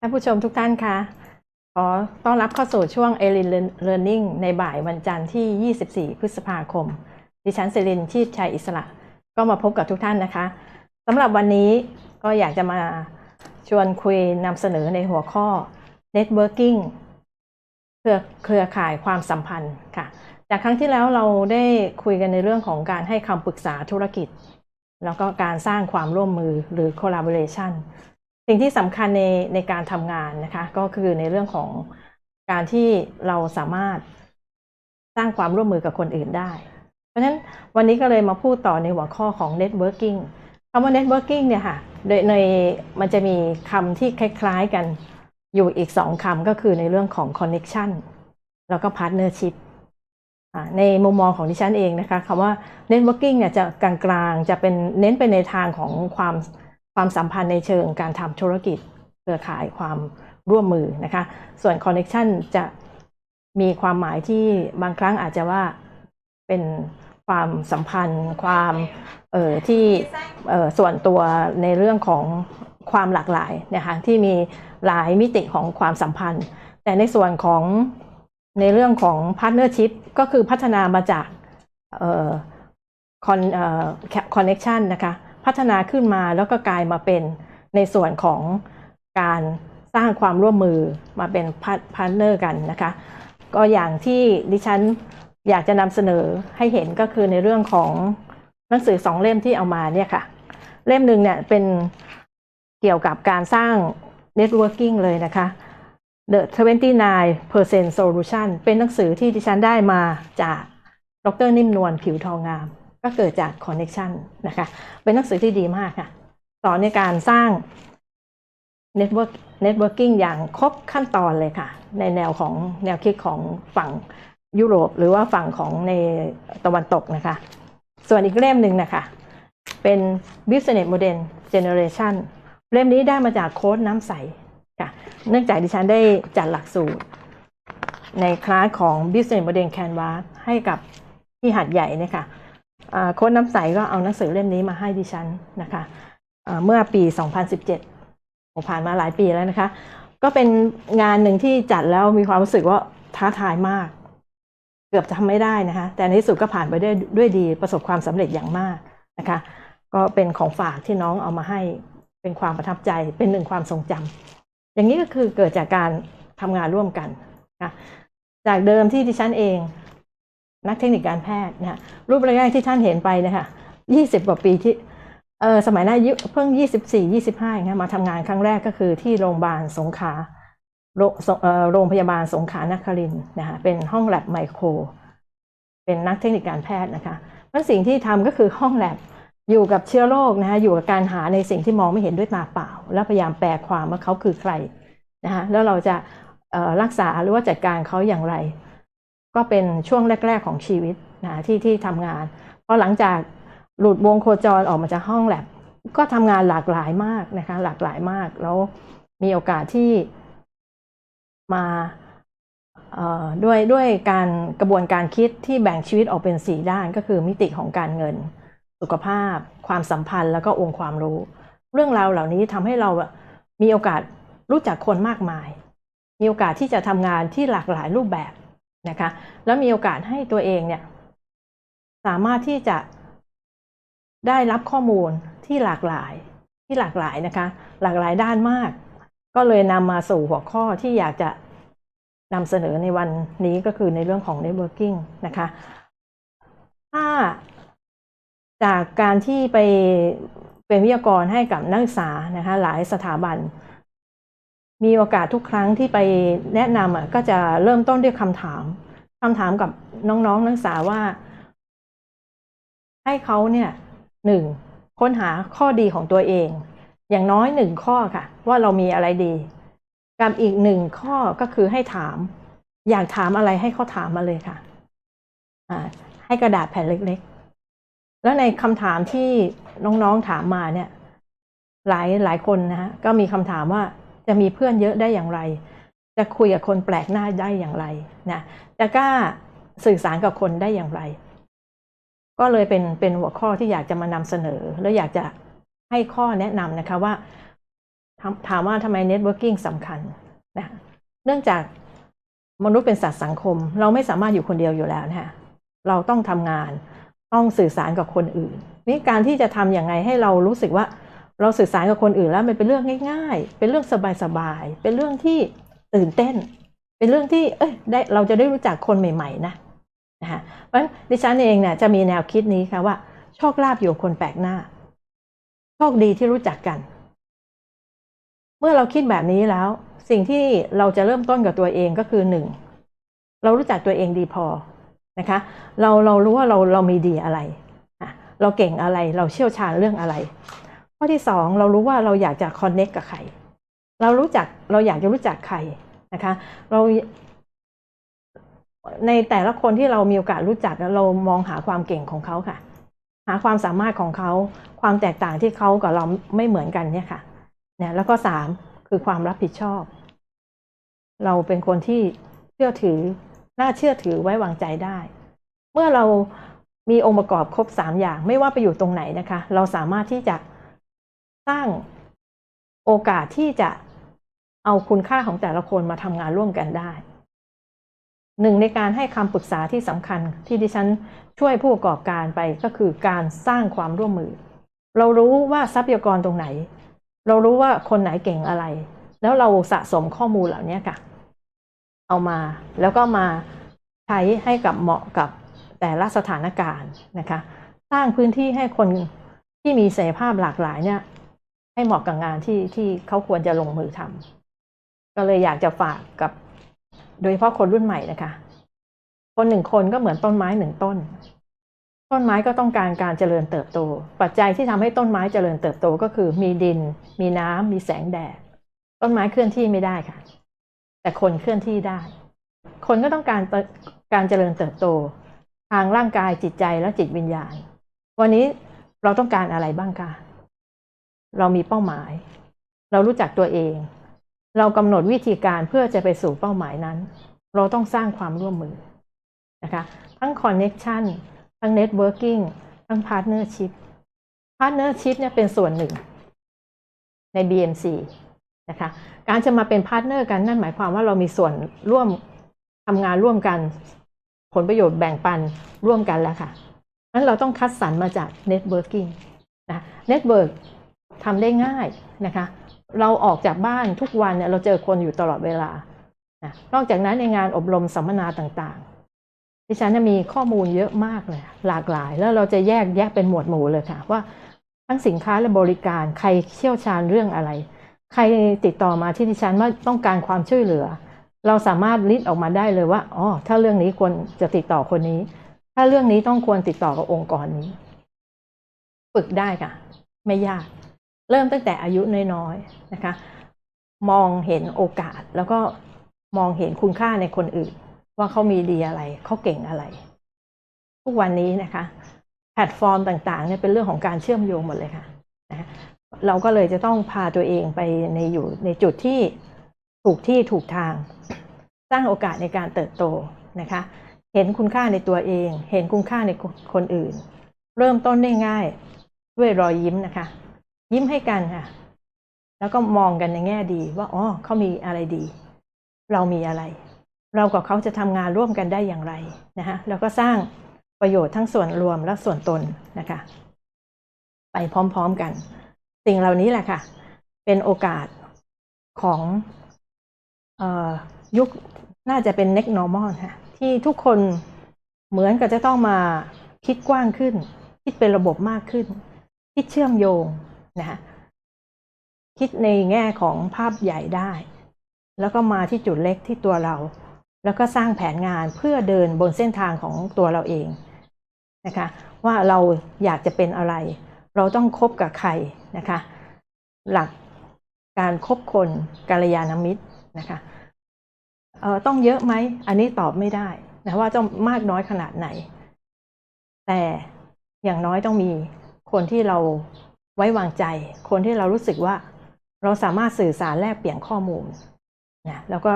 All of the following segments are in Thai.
ท่านผู้ชมทุกท่านคะขอต้อนรับเข้าสู่ช่วง e l i n Learning ในบ่ายวันจันทร์ที่ 24 พฤษภาคม ดิฉันเซรินชีพชัยอิสระ ก็มาพบกับทุกท่านนะคะสำหรับวันนี้ก็อยากจะมาชวนคุยนำเสนอในหัวข้อ Networking เครือเครือข่ายความสัมพันธ์ค่ะ จากครั้งที่แล้วเราได้คุยกันในเรื่องของการให้คำปรึกษาธุรกิจ แล้วก็การสร้างความร่วมมือหรือ collaboration สิ่งที่สำคัญในในการทำงานนะคะ ก็คือในเรื่องของการที่เราสามารถสร้างความร่วมมือกับคนอื่นได้ เพราะฉะนั้นวันนี้ก็เลยมาพูดต่อในหัวข้อของ networking คำว่า networking เนี่ยค่ะโดยในมันจะมีคำที่คล้าย ๆกันอยู่อีกสองคำก็คือในเรื่องของ connection แล้วก็ partnership ในมุมมองของดิฉันเองนะคะคำว่า networking เนี่ยจะกลางๆ จะเป็นเน้นไปในทางของความ ความสัมพันธ์ในเชิงการทำธุรกิจเครือข่ายความร่วมมือนะคะ ส่วน connection จะมีความหมายที่บางครั้งอาจจะว่าเป็นความสัมพันธ์ ความเอ่อที่เอ่อส่วนตัวในเรื่องของความหลากหลายนะคะที่มีหลายมิติของความสัมพันธ์ แต่ในส่วนของในเรื่องของ partnership ก็คือพัฒนามาจากเอ่อ con เอ่อ connection นะคะ พัฒนาขึ้นมาแล้วก็กลายมาเป็นในส่วนของการสร้างความร่วมมือมาเป็นพาร์ทเนอร์กันนะคะ ก็อย่างที่ดิฉันอยากจะนำเสนอให้เห็นก็คือในเรื่องของหนังสือสองเล่มที่เอามาเนี่ยค่ะ เล่มหนึ่งเนี่ยเป็นเกี่ยวกับการสร้าง networking เลยนะคะ The 29% Solution เป็นหนังสือที่ดิฉันได้มาจากดรนิ่มนวลผิวทองงาม ก็เกิดจาก Connection นะคะ เป็นหนังสือที่ดีมากค่ะ สอนในการสร้าง Network Networking อย่างครบขั้นตอนเลยค่ะ ในแนวของแนวคิดของฝั่งยุโรป หรือว่าฝั่งของในตะวันตกนะคะ ส่วนอีกเล่มหนึ่งนะคะ เป็น Business Model Generation เล่มนี้ได้มาจากโค้ดน้ำใสค่ะ เนื่องจากดิฉันได้จัดหลักสูตร ในคลาสของ Business Model Canvas ให้กับที่หัดใหญ่เนี่ยค่ะ โค้ดน้ำใสก็เอาหนังสือเล่มนี้มาให้ดิฉันนะคะเมื่อปี 2017ผมผ่านมาหลายปีแล้วนะคะ ก็เป็นงานหนึ่งที่จัดแล้วมีความรู้สึกว่าท้าทายมาก เกือบจะทำไม่ได้นะคะ แต่ในที่สุดก็ผ่านไปได้ด้วยดีประสบความสำเร็จอย่างมากนะคะ ก็เป็นของฝากที่น้องเอามาให้เป็นความประทับใจเป็นหนึ่งความทรงจำอย่างนี้ก็คือเกิดจากการทำงานร่วมกันนะจากเดิมที่ดิฉันเอง นักเทคนิคการแพทย์นะฮะรูปแรกที่ท่านเห็นไปนะคะยี่สิบกว่าปีที่เออสมัยนั้นเพิ่งยี่สิบสี่ยี่สิบห้าอย่างเงี้ยมาทำงานครั้งแรกก็คือที่โรงพยาบาลสงขลาโรงเอ่อโรงพยาบาลสงขลานครินนะคะเป็นห้องแลบไมโคร เป็นนักเทคนิคการแพทย์นะคะมันสิ่งที่ทำก็คือห้องแลบอยู่กับเชื้อโรคนะคะอยู่กับการหาในสิ่งที่มองไม่เห็นด้วยตาเปล่า แล้วพยายามแปลความว่าเขาคือใครนะคะแล้วเราจะรักษาหรือว่าจัดการเขาอย่างไร ก็เป็นช่วงแรก ๆ ของชีวิตนะที่ที่ทำงานพอหลังจากหลุดวงโคจรออกมาจากห้องแลบก็ทำงานหลากหลายมากนะคะหลากหลายมากแล้วมีโอกาสที่มาด้วยด้วยการกระบวนการคิดที่แบ่งชีวิตออกเป็นสี่ด้านก็คือมิติของการเงิน สุขภาพ ความสัมพันธ์แล้วก็องค์ความรู้ เรื่องราวเหล่านี้ทำให้เรามีโอกาสรู้จักคนมากมาย มีโอกาสที่จะทำงานที่หลากหลายรูปแบบ นะคะ แล้วมีโอกาสให้ตัวเองเนี่ยสามารถที่จะได้รับข้อมูลที่หลากหลายที่หลากหลายนะคะ หลากหลายด้านมาก ก็เลยนำมาสู่หัวข้อที่อยากจะนำเสนอในวันนี้ก็คือในเรื่องของ networking นะคะ ถ้าจากการที่ไปเป็นวิทยากรให้กับนักศึกษานะคะ หลายสถาบัน มีโอกาสทุกครั้งที่ไปแนะนำก็จะเริ่มต้นด้วยคำถาม คำถามกับน้องๆนักศึกษาว่า ให้เขาเนี่ยหนึ่งค้นหาข้อดีของตัวเอง อย่างน้อยหนึ่งข้อค่ะ ว่าเรามีอะไรดี กับอีกหนึ่งข้อก็คือให้ถาม อยากถามอะไรให้เขาถามมาเลยค่ะอ่าให้กระดาษแผ่นเล็กๆ แล้วในคำถามที่น้องๆถามมาเนี่ย หลายหลายคนนะฮะก็มีคำถามว่าจะมีเพื่อนเยอะได้อย่างไร จะคุยกับคนแปลกหน้าได้อย่างไรนะจะกล้าสื่อสารกับคนได้อย่างไร ก็เลยเป็นเป็นหัวข้อที่อยากจะมานำเสนอ แล้วอยากจะให้ข้อแนะนำนะคะว่า ถามว่าทำไม networking สำคัญนะเนื่องจากมนุษย์เป็นสัตว์สังคม เราไม่สามารถอยู่คนเดียวอยู่แล้วนะะเราต้องทำงานต้องสื่อสารกับคนอื่นนี่การที่จะทำอย่างไงให้เรารู้สึกว่า เราสื่อสารกับคนอื่นแล้วมันเป็นเรื่องง่าย ๆ เป็นเรื่องสบายๆเป็นเรื่องที่ ตื่นเต้น เป็นเรื่องที่เอ้ยได้เราจะได้รู้จักคนใหม่ๆนะนะคะเพราะฉะนั้นดิฉันเองเนี่ยจะมีแนวคิดนี้ค่ะว่าโชคลาภอยู่คนแปลกหน้า โชคดีที่รู้จักกัน เมื่อเราคิดแบบนี้แล้ว สิ่งที่เราจะเริ่มต้นกับตัวเองก็คือหนึ่งเรารู้จักตัวเองดีพอนะคะ เราเรารู้ว่าเราเรามีดีอะไร เราเก่งอะไรเราเชี่ยวชาญเรื่องอะไร ข้อที่สองเรารู้ว่าเราอยากจะคอนเน็กกับใคร เรารู้จักเราอยากจะรู้จักใคร นะคะ เราในแต่ละคนที่เรามีโอกาสรู้จักแล้วเรามองหาความเก่งของเขาค่ะ หาความสามารถของเขาความแตกต่างที่เขากับเราไม่เหมือนกันเนี่ยค่ะเนี่ยแล้วก็สามคือความรับผิดชอบ เราเป็นคนที่เชื่อถือน่าเชื่อถือไว้วางใจได้ เมื่อเรามีองค์ประกอบครบสามอย่าง ไม่ว่าไปอยู่ตรงไหนนะคะ เราสามารถที่จะสร้างโอกาสที่จะ เอาคุณค่าของแต่ละคนมาทำงานร่วมกันได้หนึ่งในการให้คำปรึกษาที่สำคัญที่ดิฉันช่วยผู้ประกอบการไปก็คือการสร้างความร่วมมือ เรารู้ว่าทรัพยากรตรงไหน เรารู้ว่าคนไหนเก่งอะไร แล้วเราสะสมข้อมูลเหล่านี้ค่ะ เอามาแล้วก็มาใช้ให้กับเหมาะกับแต่ละสถานการณ์นะคะ สร้างพื้นที่ให้คนที่มีศักยภาพหลากหลายเนี่ยให้เหมาะกับงานที่ที่เขาควรจะลงมือทำ ก็เลยอยากจะฝากกับ โดยเฉพาะคนรุ่นใหม่นะคะ คนหนึ่งคนก็เหมือนต้นไม้หนึ่งต้น ต้นไม้ก็ต้องการการเจริญเติบโต ปัจจัยที่ทำให้ต้นไม้เจริญเติบโตก็คือ มีดิน มีน้ำมีแสงแดด ต้นไม้เคลื่อนที่ไม่ได้ค่ะ แต่คนเคลื่อนที่ได้ คนก็ต้องการการเจริญเติบโต ทางร่างกายจิตใจและจิตวิญญาณ วันนี้เราต้องการอะไรบ้างคะเรามีเป้าหมาย เรารู้จักตัวเอง เรากำหนดวิธีการเพื่อจะไปสู่เป้าหมายนั้น เราต้องสร้างความร่วมมือนะคะทั้ง connection ทั้ง networking ทั้ง partnership partnership เนี่ยเป็นส่วนหนึ่งใน BMC นะคะการจะมาเป็นพาร์ทเนอร์กันนั่นหมายความว่าเรามีส่วนร่วมทำงานร่วมกัน ผลประโยชน์แบ่งปันร่วมกันแล้วค่ะนั้นเราต้องคัดสรรมาจาก networking นะ network ทำได้ง่ายนะคะ เราออกจากบ้านทุกวันเนี่ยเราเจอคนอยู่ตลอดเวลานะนอกจากนั้นในงานอบรมสัมมนาต่างๆ ดิฉันจะมีข้อมูลเยอะมากเลยหลากหลาย แล้วเราจะแยกแยกเป็นหมวดหมู่เลยค่ะ ว่าทั้งสินค้าและบริการใครเชี่ยวชาญเรื่องอะไร ใครติดต่อมาที่ดิฉันว่าต้องการความช่วยเหลือ เราสามารถลิสต์ออกมาได้เลยว่าอ๋อถ้าเรื่องนี้ควรจะติดต่อคนนี้ ถ้าเรื่องนี้ต้องควรติดต่อกับองค์กรนี้ ฝึกได้ค่ะ ไม่ยาก เริ่มตั้งแต่อายุน้อยๆนะคะ มองเห็นโอกาสแล้วก็มองเห็นคุณค่าในคนอื่น ว่าเขามีดีอะไรเขาเก่งอะไร ทุกวันนี้นะคะ แพลตฟอร์มต่างๆเนี่ยเป็นเรื่องของการเชื่อมโยงหมดเลยค่ะนะเราก็เลยจะต้องพาตัวเองไปในอยู่ในจุดที่ถูกที่ถูกทาง สร้างโอกาสในการเติบโตนะคะ เห็นคุณค่าในตัวเอง เห็นคุณค่าในคนอื่น เริ่มต้นได้ง่ายด้วยรอยยิ้มนะคะ ยิ้มให้กันค่ะ แล้วก็มองกันในแง่ดีว่าอ๋อเขามีอะไรดี เรามีอะไร เรากับเขาจะทำงานร่วมกันได้อย่างไรนะคะแล้วก็สร้างประโยชน์ทั้งส่วนรวมและส่วนตนนะคะ ไปพร้อมๆกัน สิ่งเหล่านี้แหละค่ะ เป็นโอกาสของออยุคน่าจะเป็น next normal ค่ะที่ทุกคนเหมือนกับจะต้องมาคิดกว้างขึ้น คิดเป็นระบบมากขึ้น คิดเชื่อมโยง นะคะคิดในแง่ของภาพใหญ่ได้ แล้วก็มาที่จุดเล็กที่ตัวเรา แล้วก็สร้างแผนงานเพื่อเดินบนเส้นทางของตัวเราเองนะคะว่าเราอยากจะเป็นอะไร เราต้องคบกับใครนะคะหลักการคบคนกาลยานมิตรนะคะเออต้องเยอะไหม อันนี้ตอบไม่ได้นะว่าต้องมากน้อยขนาดไหน แต่อย่างน้อยต้องมีคนที่เรา ไว้วางใจ คนที่เรารู้สึกว่าเราสามารถสื่อสารแลกเปลี่ยนข้อมูลนะแล้วก็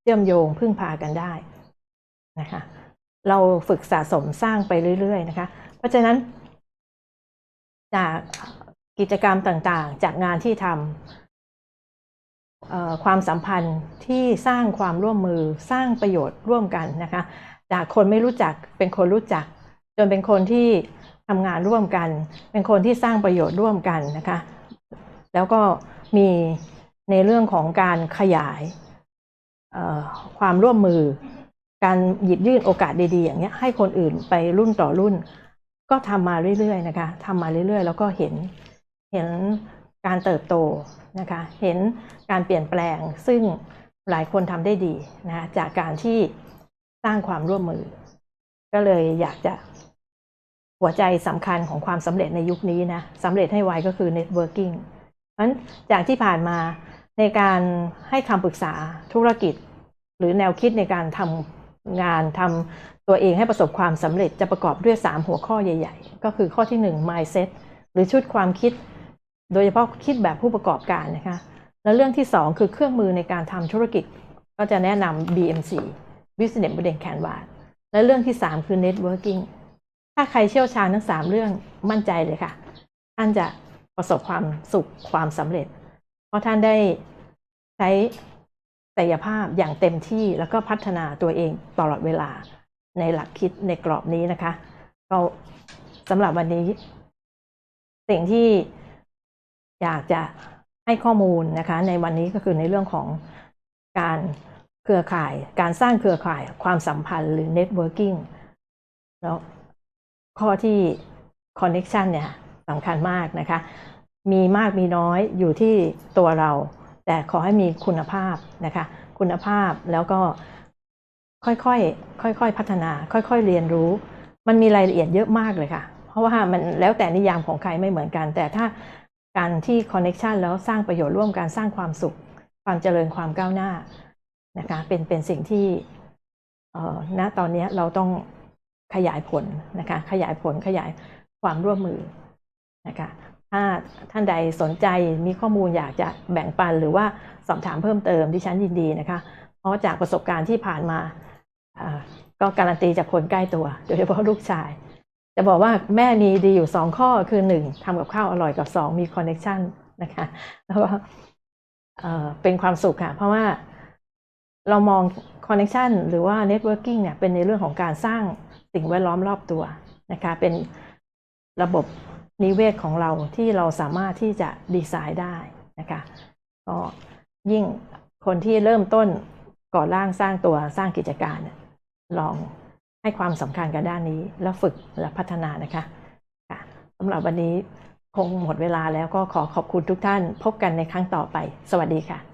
เชื่อมโยงพึ่งพากันได้นะคะเราฝึกสะสมสร้างไปเรื่อย ๆ นะคะ เพราะฉะนั้น จากกิจกรรมต่างๆ จากงานที่ทเอ่อความสัมพันธ์ที่สร้างความร่วมมือสร้างประโยชน์ร่วมกันนะคะ จากคนไม่รู้จักเป็นคนรู้จัก จนเป็นคนที่ ทำงานร่วมกัน เป็นคนที่สร้างประโยชน์ร่วมกันนะคะ แล้วก็มีในเรื่องของการขยายความร่วมมือ การหยิบยื่นโอกาสดีๆ อย่างเงี้ยให้คนอื่นไปรุ่นต่อรุ่น ก็ทำมาเรื่อยๆนะคะทำมาเรื่อยๆ แล้วก็เห็นเห็นการเติบโตนะคะ เห็นการเปลี่ยนแปลงซึ่งหลายคนทำได้ดีนะะจากการที่สร้างความร่วมมือ ก็เลยอยากจะ หัวใจสำคัญของความสำเร็จในยุคนี้นะสำเร็จให้ไวก็คือ networking เพราะฉะนั้นจากที่ผ่านมาในการให้คำปรึกษาธุรกิจ หรือแนวคิดในการทำงานทำตัวเองให้ประสบความสำเร็จจะประกอบด้วย 3 หัวข้อใหญ่ๆ ก็คือข้อที่ 1 mindset หรือชุดความคิด โดยเฉพาะคิดแบบผู้ประกอบการนะคะ และเรื่องที่ 2 คือเครื่องมือในการทำธุรกิจ ก็จะแนะนำ BMC Business Model Canvas และเรื่องที่ 3 คือ networking ถ้าใครเชี่ยวชาญทั้ง3เรื่องมั่นใจเลยค่ะ ท่านจะประสบความสุขความสำเร็จ เพราะท่านได้ใช้ศักยภาพอย่างเต็มที่แล้วก็พัฒนาตัวเองตลอดเวลาในหลักคิดในกรอบนี้นะคะก็สำหรับวันนี้ สิ่งที่อยากจะให้ข้อมูลนะคะ ในวันนี้ก็คือในเรื่องของการเครือข่าย การสร้างเครือข่ายความสัมพันธ์หรือ networking แล้ว ข้อที่ connection เนี่ยสำคัญมากนะคะ มีมากมีน้อยอยู่ที่ตัวเรา แต่ขอให้มีคุณภาพนะคะ คุณภาพแล้วก็ค่อยๆค่อยๆพัฒนา ค่อยๆเรียนรู้ มันมีรายละเอียดเยอะมากเลยค่ะ เพราะว่ามันแล้วแต่นิยามของใครไม่เหมือนกัน แต่ถ้าการที่คอนเน็ชันแล้วสร้างประโยชน์ร่วมกันสร้างความสุข ความเจริญความก้าวหน้านะคะเป็นเป็นสิ่งที่เอ่อณตอนนี้เราต้อง ขยายผลนะคะ ขยายผลขยายความร่วมมือนะคะถ้าท่านใดสนใจมีข้อมูลอยากจะแบ่งปันหรือว่าสอบถามเพิ่มเติมดิฉันยินดีนะคะ เพราะจากประสบการณ์ที่ผ่านมาก็การันตีจากคนใกล้ตัว โดยเฉพาะลูกชาย จะบอกว่าแม่มีดีอยู่สองข้อคือหนึ่งทำกับข้าวอร่อยกับสองมีคอนเน็ชันนะคะแล้วก็เอ่อเป็นความสุขค่ะ เพราะว่าเรามองคอนเน็ชันหรือว่าเน็ตเวิร์กิ่งเนี่ยเป็นในเรื่องของการสร้าง สิ่งแวดล้อมรอบตัวนะคะ เป็นระบบนิเวศของเราที่เราสามารถที่จะดีไซน์ได้นะคะก็ยิ่งคนที่เริ่มต้นก่อร่างสร้างตัวสร้างกิจการ ลองให้ความสำคัญกับด้านนี้ แล้วฝึกและพัฒนานะคะสำหรับวันนี้คงหมดเวลาแล้วก็ขอขอบคุณทุกท่าน พบกันในครั้งต่อไป สวัสดีค่ะ